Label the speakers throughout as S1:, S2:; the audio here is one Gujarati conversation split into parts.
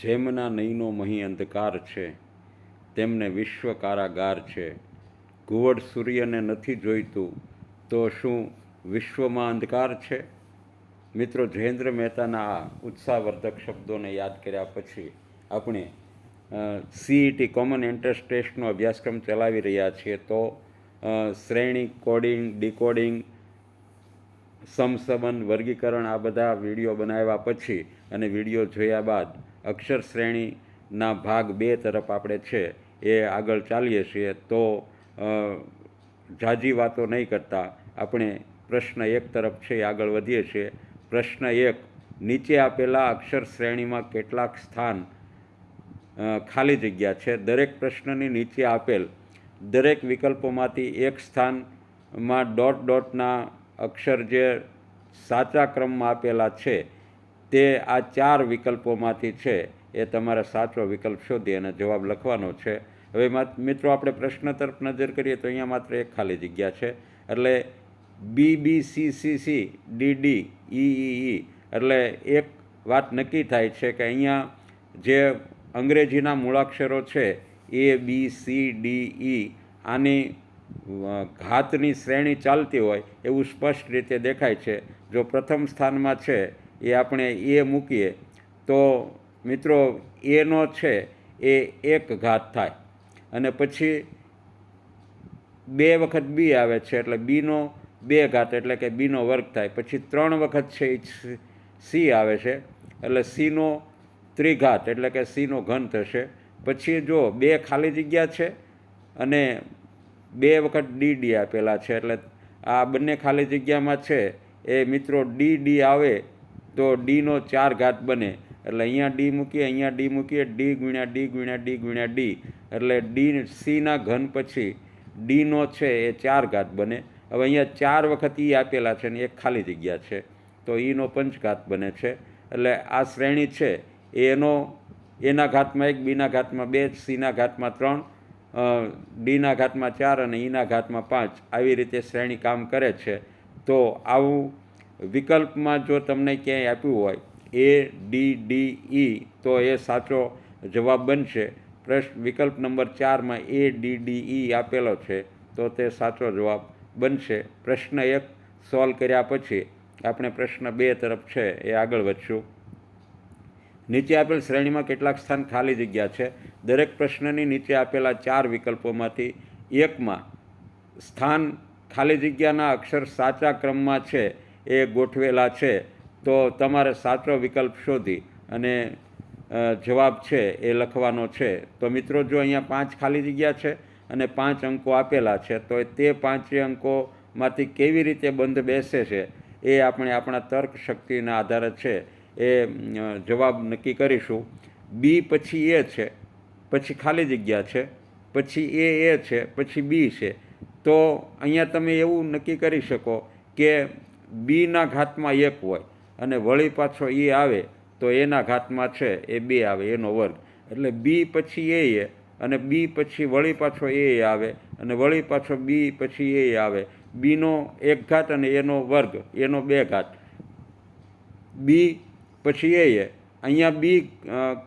S1: જેમના નયનો મહી અંધકાર છે, તેમને વિશ્વ કારાગાર છે. ઘુવડ સૂર્યને નથી જોઈતું, તો શું વિશ્વમાં અંધકાર છે? મિત્રો, જયેન્દ્ર મહેતાના આ ઉત્સાહવર્ધક શબ્દોને યાદ કર્યા પછી આપણે સીઈટી કોમન એન્ટ્રન્સ ટેસ્ટનો અભ્યાસક્રમ ચલાવી રહ્યા છીએ. તો શ્રેણી કોડિંગ ડીકોડિંગ સમસબંધ વર્ગીકરણ આ બધા વીડિયો બનાવ્યા પછી અને વીડિયો જોયા બાદ અક્ષર શ્રેણીના ભાગ બે તરફ આપણે છે, એ આગળ ચાલીએ છીએ, તો ઝાઝી વાતો નહીં કરતા. આપણે પ્રશ્ન એક તરફ છે, એ આગળ વધીએ છીએ. પ્રશ્ન એક, નીચે આપેલા અક્ષર શ્રેણીમાં કેટલાક સ્થાન ખાલી જગ્યા છે? દરેક પ્રશ્નની નીચે આપેલ, દરેક વિકલ્પોમાંથી એક સ્થાનમાં ડોટ ડોટના અક્ષર જે સાચા ક્રમમાં આપેલા છે તે આ ચાર વિકલ્પોમાંથી છે, એ તમારે સાચો વિકલ્પ શોધી અને જવાબ લખવાનો છે. હવે માત- મિત્રો, આપણે પ્રશ્ન તરફ નજર કરીએ તો અહીંયા માત્ર એક ખાલી જગ્યા છે. એટલે B B C C C D D E E એટલે એક વાત નક્કી થાય છે કે અહીંયા જે અંગ્રેજીના મૂળાક્ષરો છે એ બી સી ડી ઈ આની ઘાતની શ્રેણી ચાલતી હોય એવું સ્પષ્ટ રીતે દેખાય છે. જો પ્રથમ સ્થાનમાં છે એ આપણે એ મૂકીએ, તો મિત્રો એનો છે, એ એક ઘાત થાય. અને પછી બે વખત બી આવે છે, એટલે બીનો બે ઘાત, એટલે કે બીનો વર્ગ થાય. પછી ત્રણ વખત છે એ સી આવે છે, એટલે સીનો ત્રિઘાત, એટલે કે સીનો ઘન થશે. પછી જો બે ખાલી જગ્યા છે અને બે વખત ડી ડી આપેલા છે, એટલે આ બંને ખાલી જગ્યામાં છે, એ મિત્રો ડી ડી આવે તો ડીનો ચાર ઘાત બને. એટલે અહીંયા ડી મૂકીએ, અહીંયા ડી મૂકીએ, ડી ગુણ્યા ડી ગુણ્યા ડી ગુણ્યા ડી. એટલે ડી સીના ઘન પછી ડીનો છે એ ચાર ઘાત બને. હવે અહીંયા ચાર વખત ઈ આપેલા છે ને એક ખાલી જગ્યા છે. તો ઈનો પંચઘાત બને છે. એટલે આ શ્રેણી છે. એનો, એના ઘાતમાં એક, બીના ઘાતમાં બે, સીના ઘાતમાં ત્રણ ડીના ઘાતમાં ચાર અને ઈના ઘાતમાં પાંચ. આવી રીતે શ્રેણી કામ કરે છે. તો આવું વિકલ્પમાં જો તમને ક્યાંય આપ્યું હોય એ ડી ડી ઈ તો એ સાચો જવાબ બનશે. પ્રશ્ન, વિકલ્પ નંબર ચારમાં એ ડી ડી ઈ આપેલો છે, તો તે સાચો જવાબ બનશે. પ્રશ્ન એક, સોલ્વ કર્યા પછી આપણે પ્રશ્ન બે તરફ છે, એ આગળ વધશું. નીચે આપેલ શ્રેણીમાં કેટલાક સ્થાન ખાલી જગ્યા છે. દરેક પ્રશ્નની નીચે આપેલા ચાર વિકલ્પોમાંથી એકમાં સ્થાન ખાલી જગ્યાના અક્ષર સાચા ક્રમમાં છે. એ ગોઠવેલા છે, તો તમારે સાચો વિકલ્પ શોધી અને જવાબ છે એ લખવાનો છે. તો મિત્રો, જો અહીંયા પાંચ ખાલી જગ્યા છે અને પાંચ અંકો આપેલા છે, તો તે પાંચે અંકોમાંથી કેવી રીતે બંધ બેસે છે એ આપણે આપણા તર્ક શક્તિના આધારે છે એ જવાબ નક્કી કરીશું. બી પછી એ છે, પછી ખાલી જગ્યા છે, પછી એ એ છે, પછી બી છે. તો અહીંયા તમે એવું નક્કી કરી શકો કે બીના ઘાતમાં એક હોય અને વળી પાછો એ આવે તો એના ઘાતમાં છે, એ બે આવે, એનો વર્ગ. એટલે બી પછી એ અને બી પછી વળી પાછો એ આવે અને વળી પાછો બી પછી એ આવે. બીનો એક ઘાત અને એનો વર્ગ, એનો બે ઘાત. બી પછી એ અહીંયા બી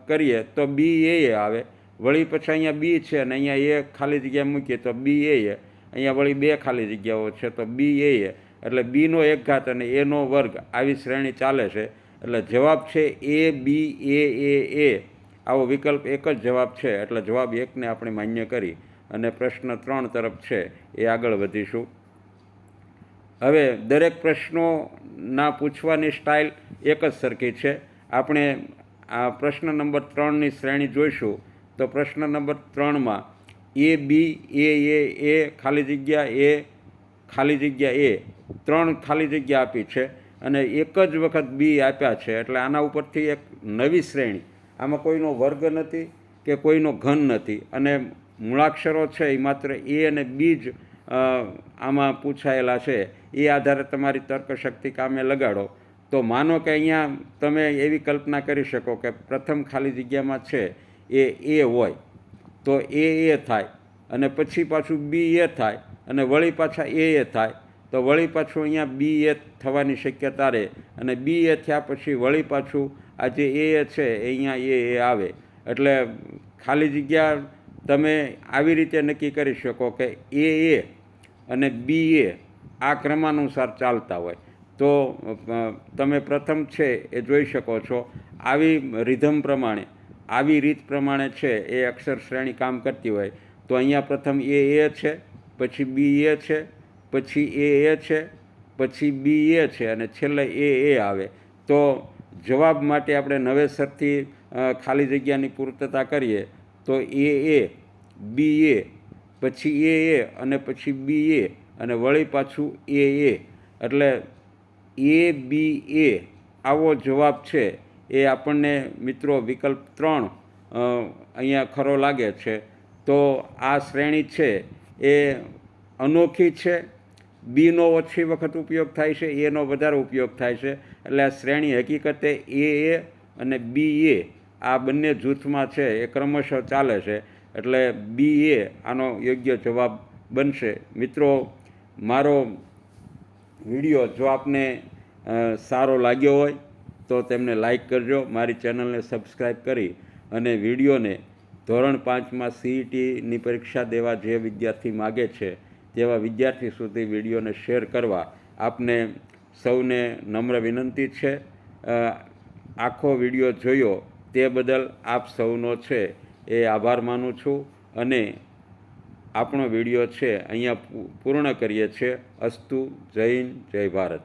S1: કરીએ તો બી એ આવે. વળી પછી અહીંયા બી છે અને અહીંયા એ ખાલી જગ્યા મૂકીએ તો બી એ અહીંયા વળી બે ખાલી જગ્યાઓ છે તો બી એ. એટલે બીનો એક ઘાત અને એનો વર્ગ આવી શ્રેણી ચાલે છે. એટલે જવાબ છે એ બી એ એ એ આવો વિકલ્પ એક જ જવાબ છે. એટલે જવાબ એકને આપણે માન્ય કરી અને પ્રશ્ન ત્રણ તરફ છે. એ આગળ વધીશું. હવે દરેક પ્રશ્નોના પૂછવાની સ્ટાઇલ એક જ સરખી છે. આપણે આ પ્રશ્ન નંબર ત્રણની શ્રેણી જોઈશું. તો પ્રશ્ન નંબર ત્રણમાં એ બી એ એ એ ખાલી જગ્યા એ ખાલી જગ્યા એ, ત્રણ ખાલી જગ્યા આપી છે અને એક જ વખત બી આપ્યા છે. એટલે આના ઉપરથી એક નવી શ્રેણી. આમાં કોઈનો વર્ગ નથી કે કોઈનો ઘન નથી. અને મૂળાક્ષરો છે એ માત્ર એ અને બી જ આમાં પૂછાયેલા છે. એ આધારે તમારી તર્કશક્તિ કામે લગાડો. તો માનો કે અહીંયા તમે એવી કલ્પના કરી શકો કે પ્રથમ ખાલી જગ્યામાં છે એ એ હોય. તો એ એ થાય. અને પછી પાછું બી એ થાય. અને વળી પાછા એ એ થાય. તો વળી પાછું અહીંયા બી એ થવાની શક્યતા રહે. અને બી એ થયા પછી વળી પાછું આ જે એ એ છે એ અહીંયા એ એ આવે. એટલે ખાલી જગ્યા તમે આવી રીતે નક્કી કરી શકો કે એ એ અને બી એ આ ક્રમાનુસાર ચાલતા હોય. તો તમે પ્રથમ છે એ જોઈ શકો છો. આવી રિધમ પ્રમાણે, આવી રીત પ્રમાણે છે એ અક્ષર શ્રેણી કામ કરતી હોય. તો અહીંયા પ્રથમ એ એ છે પછી બી એ છે, પછી એ એ છે, પછી બી એ છે અને છેલ્લે એ એ આવે. તો જવાબ માટે આપણે નવેસરથી ખાલી જગ્યાની પૂર્તતા કરીએ તો એ એ, બી એ, પછી એ એ અને પછી બી એ અને વળી પાછું એ એ. એટલે એ બી એ આવો જવાબ છે એ આપણને મિત્રો વિકલ્પ ત્રણ અહીંયા ખરો લાગે છે. તો આ શ્રેણી છે એ અનોખી છે. બીનો ઓછી વખત ઉપયોગ થાય છે, એનો વધારે ઉપયોગ થાય છે. એટલે આ શ્રેણી હકીકતે એ એ અને બી એ આ બંને જૂથમાં છે, એ ક્રમશઃ ચાલે છે. એટલે બી એ આનો યોગ્ય જવાબ બનશે. મિત્રો, મારો વીડિયો જો આપને સારો લાગ્યો હોય તો તેમને લાઈક કરજો. મારી ચેનલને સબસ્ક્રાઈબ કરી અને વિડીયોને ધોરણ પાંચમાં સીઈટીની પરીક્ષા દેવા જે વિદ્યાર્થી માગે છે, તેવા વિદ્યાર્થી સુધી વિડીયોને શેર કરવા આપને સૌને નમ્ર વિનંતી છે. આખો વીડિયો જોયો તે બદલ આપ સૌનો છે એ આભાર માનું છું અને આપણો વીડિયો છે અહીંયા પૂર્ણ કરીએ છીએ. અસ્તુ હિન્દ, જય ભારત.